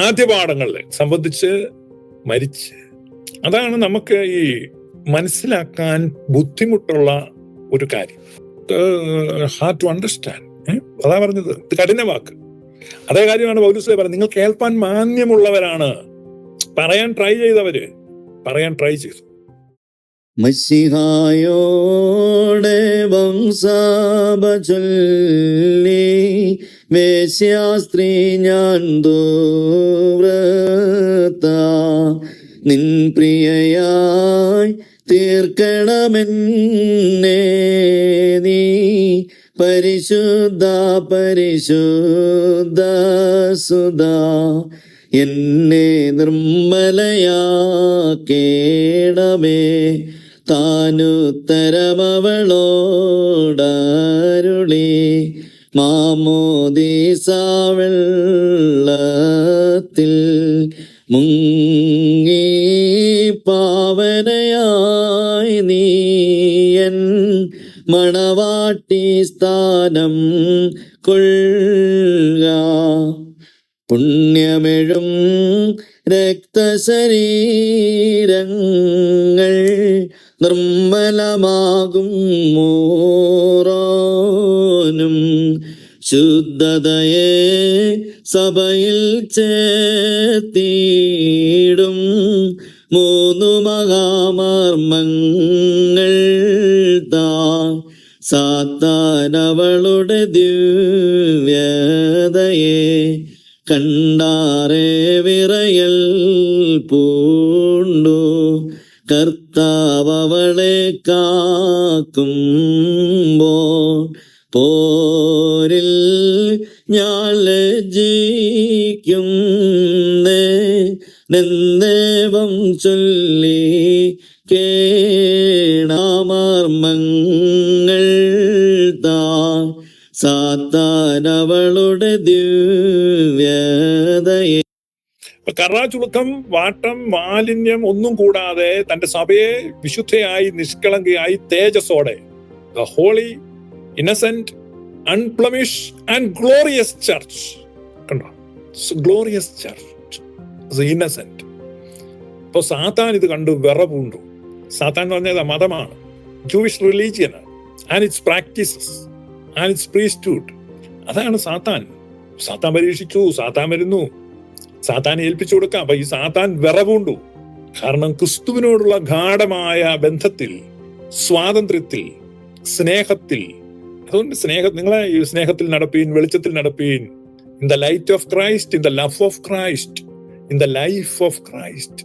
ആദ്യ പാഠങ്ങളിൽ സംബന്ധിച്ച് മരിച്ച്. അതാണ് നമുക്ക് ഈ മനസ്സിലാക്കാൻ ബുദ്ധിമുട്ടുള്ള ഒരു കാര്യം. ഹാർഡ് ടു അണ്ടർസ്റ്റാൻഡ് അതാ പറഞ്ഞത്. ഇത് കഠിന വാക്ക്. അതേ കാര്യമാണ് പൗലുസേ പറഞ്ഞത്. നിങ്ങൾ കേൾപ്പാൻ മാന്യമുള്ളവരാണ്. പറയാൻ ട്രൈ ചെയ്തവര് പറയാൻ ട്രൈ ചെയ്തു. മസിഹായോടെ വംസാപ വേശ്യാസ്ത്രീ ഞാൻ ദൂരത്ത. നിൻ പ്രിയയായി തീർക്കണമെന്നേ നീ. പരിശുദ്ധ പരിശുദ്ധ സുധാ എന്നെ നിർമ്മലയാക്കേണമേ. താനുത്തരമവളോടരുളി. മാമോദീസാവെള്ളത്തിൽ മുങ്ങി പാവനയായി നീയൻ മണവാട്ടി സ്ഥാനം കൊള്ളുക. പുണ്യമെഴും രക്തശരീരങ്ങൾ നിർമ്മലമാകും മോറോനും ശുദ്ധതയെ സഭയിൽ ചേർത്തിടും. മൂന്നു മഹാമർമ്മങ്ങൾ താ സാത്താനവളുടെ ദിവ്യതയെ കണ്ടാറേ വിറയൽ പൂണ്ടു. കർത്താവളെ കാക്കുമ്പോ പോരിൽ ഞാൻ ജീക്കും നിന്നേവം ചൊല്ലി കേണാമർമ്മങ്ങൾ താ. സാത്താനവളുടെ ദിവ്യതയെ അപ്പൊ കറ ചുളുക്കം വാട്ടം മാലിന്യം ഒന്നും കൂടാതെ തന്റെ സഭയെ വിശുദ്ധയായി നിഷ്കളങ്കയായി തേജസ്സോടെ holy innocent unblemish and glorious church കണ്ടോ? ഗ്ലോറിയസ് ചർച്ച് ഇന്നസെന്റ് അപ്പൊ സാത്താൻ ഇത് കണ്ടു വിറപൂണ്ടു സാത്താൻ എന്ന് പറഞ്ഞത് മതമാണ്. Jewish religion and its practices and its priesthood അതാണ് സാത്താൻ. സാത്താൻ പരീക്ഷിച്ചു സാത്താൻ വരുന്നു. സാത്താൻ ഏൽപ്പിച്ചു കൊടുക്കാം. അപ്പൊ ഈ സാത്താൻ വിറവുണ്ടു. കാരണം ക്രിസ്തുവിനോടുള്ള ഗാഠമായ ബന്ധത്തിൽ സ്വാതന്ത്ര്യത്തിൽ സ്നേഹത്തിൽ അതുകൊണ്ട് സ്നേഹം നിങ്ങളെ ഈ സ്നേഹത്തിൽ നടപ്പീൻ വെളിച്ചത്തിൽ നടപ്പീൻ. In the light of Christ in the love of Christ in the life of Christ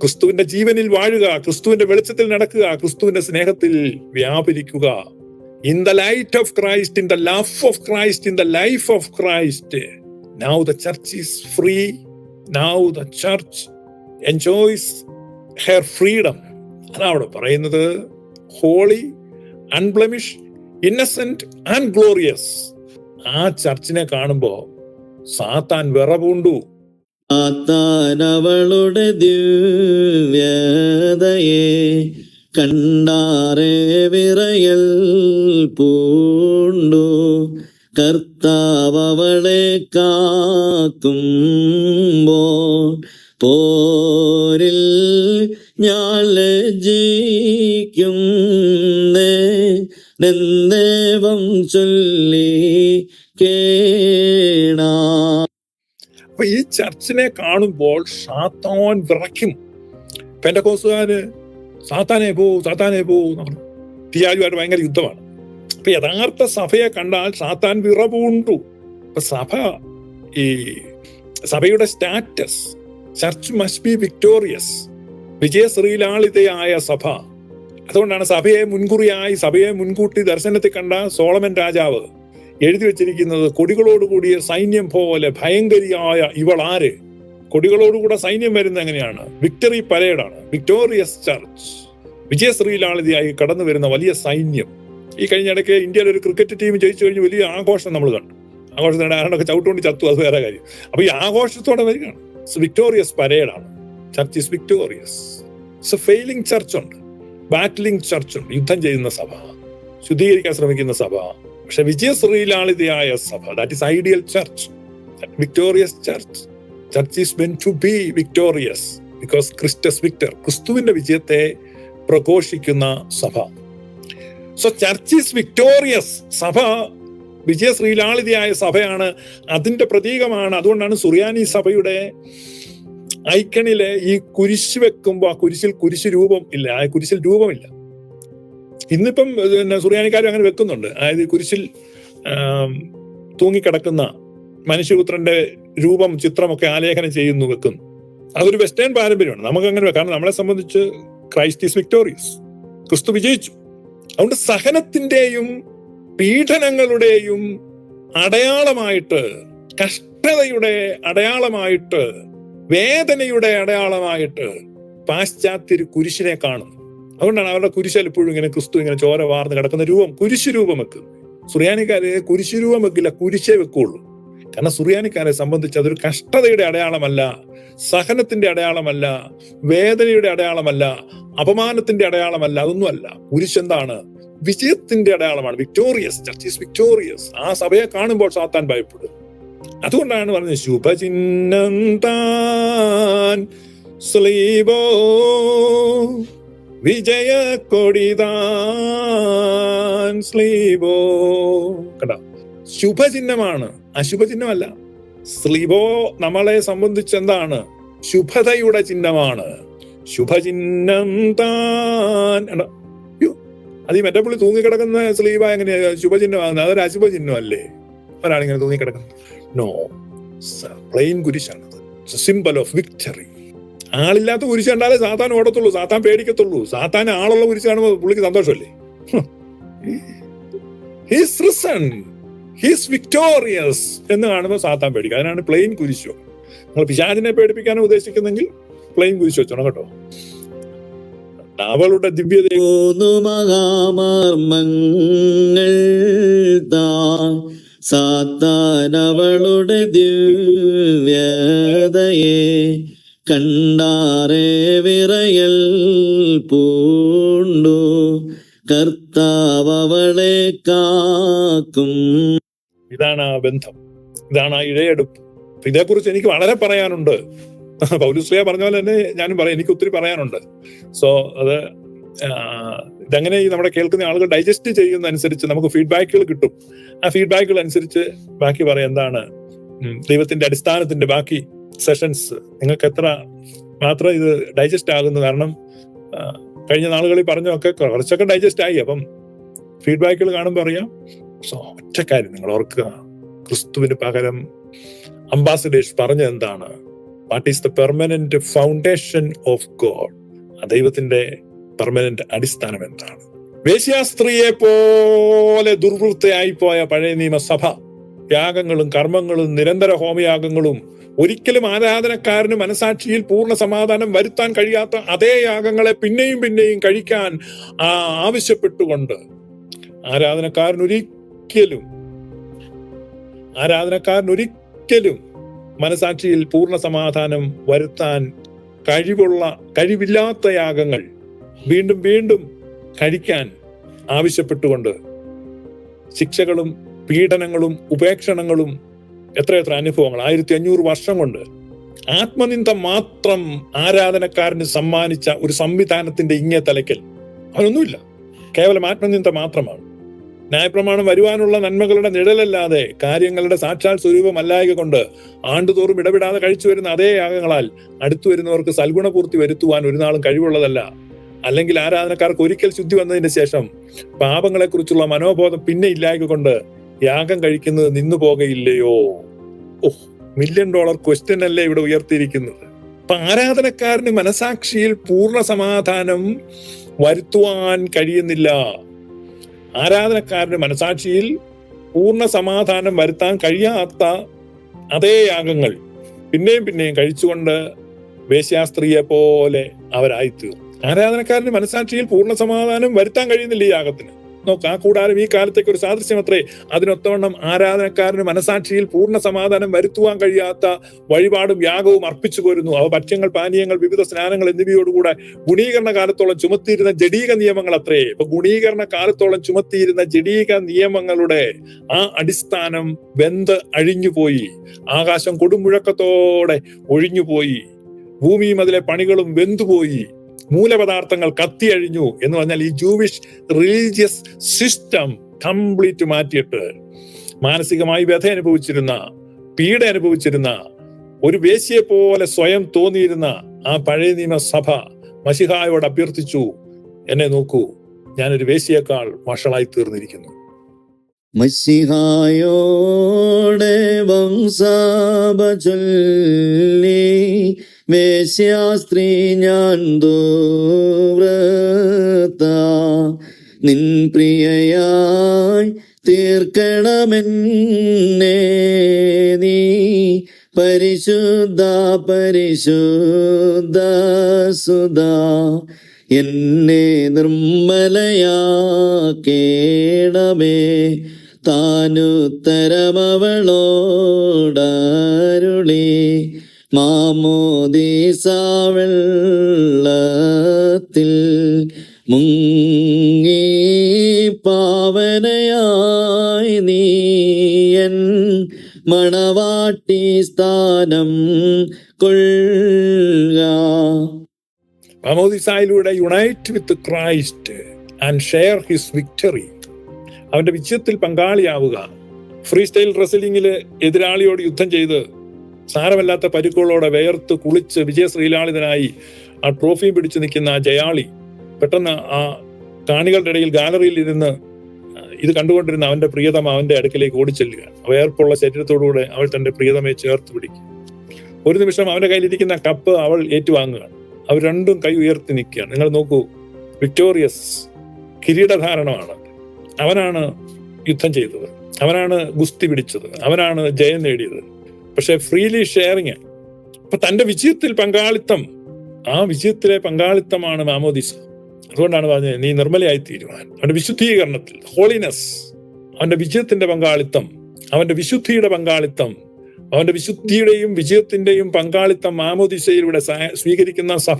ക്രിസ്തുവിന്റെ ജീവനിൽ വാഴുക ക്രിസ്തുവിന്റെ വെളിച്ചത്തിൽ നടക്കുക ക്രിസ്തുവിന്റെ സ്നേഹത്തിൽ വ്യാപരിക്കുക. In the light of Christ in the love of Christ in the life of Christ now the church is free now the church enjoys her freedom അതാണ് അവിടെ പറയുന്നത്. Holy unblemish innocent and glorious ആ ചർച്ചിനെ കാണുമ്പോ സാത്താൻ വിറപൂണ്ടു അവളുടെ ദിവ്യതയെ കണ്ടാറേ വിറയൽ പൂണ്ടു. കർത്താവ് അവളെ കാക്കുമ്പോ പോരിൽ ഞാൻ ലജ്ജിക്കും നെന്നേവം ചൊല്ലി കേണ. അപ്പൊ ഈ ചർച്ചിനെ കാണുമ്പോൾ സാത്താൻ വിറയ്ക്കും. പെന്തക്കോസുകാര് സാത്താനെ പോ സാത്താനെ പോ എന്ന് പറഞ്ഞു. തിയാലുമായിട്ട് ഭയങ്കര യുദ്ധമാണ്. അപ്പൊ യഥാർത്ഥ സഭയെ കണ്ടാൽ സാത്താൻ വിറപൂണ്ടു. അപ്പൊ സഭ ഈ സഭയുടെ status church must be victorious വിജയശ്രീലാളിതയായ സഭ. അതുകൊണ്ടാണ് സഭയെ മുൻകുറിയായി സഭയെ മുൻകൂട്ടി ദർശനത്തിൽ കണ്ട സോളമൻ രാജാവ് എഴുതി വെച്ചിരിക്കുന്നത് കൊടികളോടുകൂടിയ സൈന്യം പോലെ ഭയങ്കരിയായ ഇവൾ ആര്? കൊടികളോടുകൂടെ സൈന്യം വരുന്നത് എങ്ങനെയാണ്? വിക്ടറി പരേഡാണ് വിക്ടോറിയസ് ചർച്ച് വിജയശ്രീലാളിതയായി കടന്നു വരുന്ന വലിയ സൈന്യം. ഈ കഴിഞ്ഞ ഇടയ്ക്ക് ഇന്ത്യയിലെ ഒരു ക്രിക്കറ്റ് ടീം ജയിച്ചു കഴിഞ്ഞ് വലിയ ആഘോഷം നമ്മൾ കണ്ടു. ആഘോഷത്തിനിടെ ആരൊക്കെ ചവിട്ടുകൊണ്ട് ചത്തു അത് വേറെ കാര്യം. അപ്പൊ ഈ ആഘോഷത്തോടെ വരികയാണ്. Victorious പരേഡാണ് church is victorious failing church ഉണ്ട്. ബാറ്റ്ലിംഗ് ചർച്ച് യുദ്ധം ചെയ്യുന്ന സഭ ശുദ്ധീകരിക്കാൻ ശ്രമിക്കുന്ന സഭ പക്ഷെ വിജയശ്രീലാളിതയായ സഭ that is ideal church victorious church church is meant to be victorious because Christus victor ക്രിസ്തുവിന്റെ വിജയത്തെ പ്രഘോഷിക്കുന്ന സഭ. സോ ചർച്ച് ഈസ് വിക്ടോറിയസ് സഭ വിജയശ്രീലാളിതയായ സഭയാണ് അതിന്റെ പ്രതീകമാണ്. അതുകൊണ്ടാണ് സുറിയാനി സഭയുടെ ഐക്കണിലെ ഈ കുരിശ് വെക്കുമ്പോൾ ആ കുരിശിൽ കുരിശ് രൂപം ഇല്ല. ആ കുരിശിൽ രൂപമില്ല. ഇന്നിപ്പം പിന്നെ സുറിയാനിക്കാരും അങ്ങനെ വെക്കുന്നുണ്ട്. അതായത് കുരിശിൽ തൂങ്ങിക്കിടക്കുന്ന മനുഷ്യപുത്രന്റെ രൂപം ചിത്രമൊക്കെ ആലേഖനം ചെയ്യുന്നു വെക്കുന്നു. അതൊരു വെസ്റ്റേൺ പാരമ്പര്യമാണ്. നമുക്ക് അങ്ങനെ കാരണം നമ്മളെ സംബന്ധിച്ച് ക്രൈസ്റ്റ് ഈസ് വിക്ടോറിയസ്. ക്രിസ്തു വിജയിച്ചു. അതുകൊണ്ട് സഹനത്തിന്റെയും പീഡനങ്ങളുടെയും അടയാളമായിട്ട് കഷ്ടതയുടെ അടയാളമായിട്ട് വേദനയുടെ അടയാളമായിട്ട് പാശ്ചാത്യർ കുരിശിനെ കാണുന്നു. അതുകൊണ്ടാണ് അവരുടെ കുരിശൽ എപ്പോഴും ഇങ്ങനെ ക്രിസ്തു ഇങ്ങനെ ചോര വാർന്ന് കിടക്കുന്ന രൂപം കുരിശ് രൂപം വെക്കും. സുറിയാനിക്കാരെ കുരിശ് രൂപം വെക്കില്ല കുരിശേ വെക്കുള്ളൂ. കാരണം സുറിയാനിക്കാരെ സംബന്ധിച്ച് അതൊരു കഷ്ടതയുടെ അടയാളമല്ല സഹനത്തിന്റെ അടയാളമല്ല വേദനയുടെ അടയാളമല്ല അപമാനത്തിന്റെ അടയാളമല്ല അതൊന്നുമല്ല. കുരിശ് എന്താണ്? വിജയത്തിന്റെ അടയാളമാണ്. വിക്ടോറിയസ് ചർച്ച് വിക്ടോറിയസ് ആ സഭയെ കാണുമ്പോൾ സാത്താൻ ഭയപ്പെടും. അതുകൊണ്ടാണ് പറഞ്ഞത് ശുഭചിഹ്നം താൻ സ്ലീബോ വിജയ കൊടിതാൻ സ്ലീബോ കണ്ട? ശുഭചിഹ്നമാണ് അശുഭചിഹ്നമല്ല. സ്ലീബോ നമ്മളെ സംബന്ധിച്ച് എന്താണ്? ശുഭതയുടെ ചിഹ്നമാണ്. ശുഭചിഹ്നം താൻ അത് ഈ മെറ്റപ്പുള്ളി തൂങ്ങിക്കിടക്കുന്ന സ്ലീബ എങ്ങനെയാ? ശുഭചിഹ്നമാകുന്നത് അതൊരു അശുഭചിഹ്നമല്ലേ? ഒരാളിങ്ങനെ തൂങ്ങിക്കിടക്കുന്നു. നോ പ്ലെയിൻ കുരിശാണത്. സിമ്പിൾ ഓഫ് വിക്ടറി ആളില്ലാത്ത കുരിശ് കണ്ടാലേ സാത്താൻ ഓടത്തുള്ളൂ സാത്താൻ പേടിക്കത്തുള്ളൂ. സാത്താൻ ആളുള്ള കുരിശ് കാണുമ്പോൾ പുള്ളിക്ക് സന്തോഷമല്ലേ? ഹിസ് റിസൺ ഹിസ് വിക്ടോറിയസ് എന്ന് കാണുമ്പോൾ സാത്താൻ പേടിക്കും. അതിനാണ് പ്ലെയിൻ കുരിശോ. നിങ്ങൾ പിശാചിനെ പേടിപ്പിക്കാനോ ഉദ്ദേശിക്കുന്നെങ്കിൽ പ്ലെയിൻ കുരിശ് വെച്ചോണം കേട്ടോ. അവളുടെ ദിവ്യത മഹാമർമ്മങ്ങൾ സാത്താൻ അവളുടെ ദിവ്യതയെ കണ്ടാറേ വിറയൽ പൂണ്ടു. കർത്താവ് അവളെ കാക്കും. ഇതാണ് ആ ബന്ധം. ഇതാണ് ആ ഇഴയെടുപ്പ്. ഇതേക്കുറിച്ച് എനിക്ക് വളരെ പറയാനുണ്ട്. പൗലുശ്രീയ പറഞ്ഞ പോലെ തന്നെ ഞാനും പറയാം. എനിക്ക് ഒത്തിരി പറയാനുണ്ട്. സോ അത് ഇതങ്ങനെ ഈ നമ്മുടെ കേൾക്കുന്ന ആളുകൾ ഡൈജസ്റ്റ് ചെയ്യുന്ന അനുസരിച്ച് നമുക്ക് ഫീഡ്ബാക്കുകൾ കിട്ടും. ആ ഫീഡ്ബാക്കുകൾ അനുസരിച്ച് ബാക്കി പറയാം എന്താണ് ദൈവത്തിന്റെ അടിസ്ഥാനത്തിന്റെ ബാക്കി സെഷൻസ് നിങ്ങൾക്ക് എത്ര മാത്രം ഇത് ഡൈജസ്റ്റ് ആകുന്നു. കാരണം കഴിഞ്ഞ നാളുകളിൽ പറഞ്ഞൊക്കെ കുറച്ചൊക്കെ ഡൈജസ്റ്റ് ആയി. അപ്പം ഫീഡ്ബാക്കുകൾ കാണുമ്പോൾ അറിയാം സോ ഒറ്റ കാര്യം നിങ്ങൾ ഓർക്കുക. ക്രിസ്തുവിന് പകരം അംബാസഡേഴ്സ് പറഞ്ഞത് എന്താണ്? What is the permanent foundation of God ദൈവത്തിന്റെ പെർമനന്റ് അടിസ്ഥാനം എന്താണ്? വേശ്യാസ്ത്രീയെ പോലെ ദുർവൃത്തയായി പോയ പഴയ നിയമസഭ യാഗങ്ങളും കർമ്മങ്ങളും നിരന്തര ഹോമയാഗങ്ങളും ഒരിക്കലും ആരാധനക്കാരന് മനസാക്ഷിയിൽ പൂർണ സമാധാനം വരുത്താൻ കഴിയാത്ത അതേ യാഗങ്ങളെ പിന്നെയും പിന്നെയും കഴിക്കാൻ ആവശ്യപ്പെട്ടുകൊണ്ട് ആരാധനക്കാരൻ ഒരിക്കലും മനസാക്ഷിയിൽ പൂർണ സമാധാനം വരുത്താൻ കഴിവുള്ള കഴിവില്ലാത്ത യാഗങ്ങൾ വീണ്ടും വീണ്ടും കഴിക്കാൻ ആവശ്യപ്പെട്ടുകൊണ്ട് ശിക്ഷകളും പീഡനങ്ങളും ഉപേക്ഷണങ്ങളും എത്രയെത്ര അനുഭവങ്ങൾ. ആയിരത്തി അഞ്ഞൂറ് വർഷം കൊണ്ട് ആത്മനിന്ദ മാത്രം ആരാധനക്കാരന് സമ്മാനിച്ച ഒരു സംവിധാനത്തിന്റെ ഇങ്ങേ തലയ്ക്കൽ. അവനൊന്നുമില്ല. കേവലം ആത്മനിന്ദ മാത്രമാണ്. ന്യായപ്രമാണം വരുവാനുള്ള നന്മകളുടെ നിഴലല്ലാതെ കാര്യങ്ങളുടെ സാക്ഷാൽ സ്വരൂപമല്ലായക കൊണ്ട് ആണ്ടുതോറും ഇടപെടാതെ കഴിച്ചു വരുന്ന അതേ യാഗങ്ങളാൽ അടുത്തു വരുന്നവർക്ക് സൽഗുണപൂർത്തി വരുത്തുവാൻ ഒരു നാളും കഴിവുള്ളതല്ല. അല്ലെങ്കിൽ ആരാധനക്കാർക്ക് ഒരിക്കൽ ശുദ്ധി വന്നതിന് ശേഷം പാപങ്ങളെ കുറിച്ചുള്ള മനോബോധം പിന്നെ ഇല്ലായകൊണ്ട് യാഗം കഴിക്കുന്നത് നിന്നു പോകയില്ലയോ? ഓഹ് മില്യൺ ഡോളർ ക്വസ്റ്റ്യൻ അല്ലേ ഇവിടെ ഉയർത്തിയിരിക്കുന്നത്. അപ്പൊ ആരാധനക്കാരന് മനസാക്ഷിയിൽ പൂർണ സമാധാനം വരുത്തുവാൻ കഴിയുന്നില്ല. ആരാധനക്കാരന് മനസാക്ഷിയിൽ പൂർണ സമാധാനം വരുത്താൻ കഴിയാത്ത അതേ യാഗങ്ങൾ പിന്നെയും പിന്നെയും കഴിച്ചുകൊണ്ട് വേശ്യാസ്ത്രീയെ പോലെ അവരായിത്തീർന്നു. ആരാധനക്കാരന്റെ മനസാക്ഷിയിൽ പൂർണ സമാധാനം വരുത്താൻ കഴിയുന്നില്ല ഈ യാഗത്തിന് നോക്ക് ആ കൂടാരം ഈ കാലത്തേക്ക് ഒരു സാദൃശ്യം അത്രേ. അതിനൊത്തവണ്ണം ആരാധനക്കാരന് മനസാക്ഷിയിൽ പൂർണ സമാധാനം വരുത്തുവാൻ കഴിയാത്ത വഴിപാടും യാഗവും അർപ്പിച്ചു പോരുന്നു. അവ ഭക്ഷ്യങ്ങൾ പാനീയങ്ങൾ വിവിധ സ്നാനങ്ങൾ എന്നിവയോടുകൂടെ ഗുണീകരണ കാലത്തോളം ചുമത്തിയിരുന്ന ജഡീക നിയമങ്ങൾ അത്രേ. ഇപ്പൊ ഗുണീകരണ കാലത്തോളം ചുമത്തിയിരുന്ന ജഡീക നിയമങ്ങളുടെ ആ അടിസ്ഥാനം വെന്ത് അഴിഞ്ഞുപോയി. ആകാശം കൊടുമുഴക്കത്തോടെ ഒഴിഞ്ഞുപോയി. ഭൂമിയും അതിലെ പണികളും വെന്തുപോയി. മൂലപദാർത്ഥങ്ങൾ കത്തിയഴിഞ്ഞു എന്ന് പറഞ്ഞാൽ ഈ ജൂവിഷ് റിലീജിയസ് സിസ്റ്റം കംപ്ലീറ്റ് മാറ്റിയിട്ട് മാനസികമായി വ്യഥ അനുഭവിച്ചിരുന്ന പീഡ അനുഭവിച്ചിരുന്ന ഒരു വേശിയെ പോലെ സ്വയം തോന്നിയിരുന്ന ആ പഴയ നിയമസഭ മഷിഹായോട് അഭ്യർത്ഥിച്ചു എന്നെ നോക്കൂ ഞാനൊരു വേശിയേക്കാൾ വഷളായി തീർന്നിരിക്കുന്നു. മഷിഹായോടെ വംസാപ ചൊല്ലി വേശ്യാസ്ത്രീ ഞാൻ ദൂവ്രത നിൻ പ്രിയയായി തീർക്കണമെന്നേ നീ പരിശുദ്ധ പരിശുദ്ധ സുധാ. എന്നെ നിർമ്മലയാക്കേണമേ. താനുത്തരമവളോടരുളി. മാമോദീസാവെള്ളത്തിൽ മുങ്ങി പാവനയായി നീയൻ മണവാട്ടി സ്ഥാനം കൊള്ളുക. മാമോദിസായിലൂടെ unite with Christ and share his victory. അവന്റെ വിജയത്തിൽ പങ്കാളിയാവുക. ഫ്രീ സ്റ്റൈൽ റെസ്ലിംഗിൽ എതിരാളിയോട് യുദ്ധം ചെയ്ത് സാരമല്ലാത്ത പരിക്കുകളോടെ വേർത്ത് കുളിച്ച് വിജയശ്രീലാളിതനായി ആ ട്രോഫി പിടിച്ചു നിൽക്കുന്ന ആ ജയാളി പെട്ടെന്ന് ആ കാണികളുടെ ഇടയിൽ ഗാലറിയിൽ ഇരുന്ന് ഇത് കണ്ടുകൊണ്ടിരുന്ന അവന്റെ പ്രിയതമ അവന്റെ അടുക്കിലേക്ക് ഓടിച്ചെല്ലുക. വേർപ്പുള്ള ശരീരത്തോടുകൂടെ അവൾ തന്റെ പ്രിയതമയെ ചേർത്ത് പിടിക്കും. ഒരു നിമിഷം അവന്റെ കയ്യിലിരിക്കുന്ന കപ്പ് അവൾ ഏറ്റുവാങ്ങുകയാണ് അവർ രണ്ടും കൈ ഉയർത്തി നിൽക്കുകയാണ്. നിങ്ങൾ നോക്കൂ വിക്ടോറിയസ് കിരീടധാരണമാണ്. അവനാണ് യുദ്ധം ചെയ്തത്. അവനാണ് ഗുസ്തി പിടിച്ചത്. അവനാണ് ജയം നേടിയത്. പക്ഷെ ഫ്രീലി ഷെയറിങ്. അപ്പൊ തന്റെ വിജയത്തിൽ പങ്കാളിത്തം ആ വിജയത്തിലെ പങ്കാളിത്തമാണ് മാമോദിസ. അതുകൊണ്ടാണ് പറഞ്ഞത് നീ നിർമ്മലയായി തീരുവാൻ. അവന്റെ വിശുദ്ധീകരണത്തിൽ ഹോളിനെസ് അവന്റെ വിജയത്തിന്റെ പങ്കാളിത്തം അവന്റെ വിശുദ്ധിയുടെ പങ്കാളിത്തം അവന്റെ വിശുദ്ധിയുടെയും വിജയത്തിന്റെയും പങ്കാളിത്തം മാമോദിസയിലൂടെ സ്വീകരിക്കുന്ന സഭ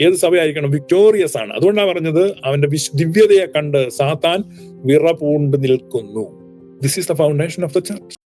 ഏത് സഭയായിരിക്കണം? വിക്ടോറിയസ് ആണ്. അതുകൊണ്ടാണ് പറഞ്ഞത് അവന്റെ വിശ് ദിവ്യതയെ കണ്ട് സാത്താൻ വിറപൂണ്ട് നിൽക്കുന്നു. This is the foundation of the church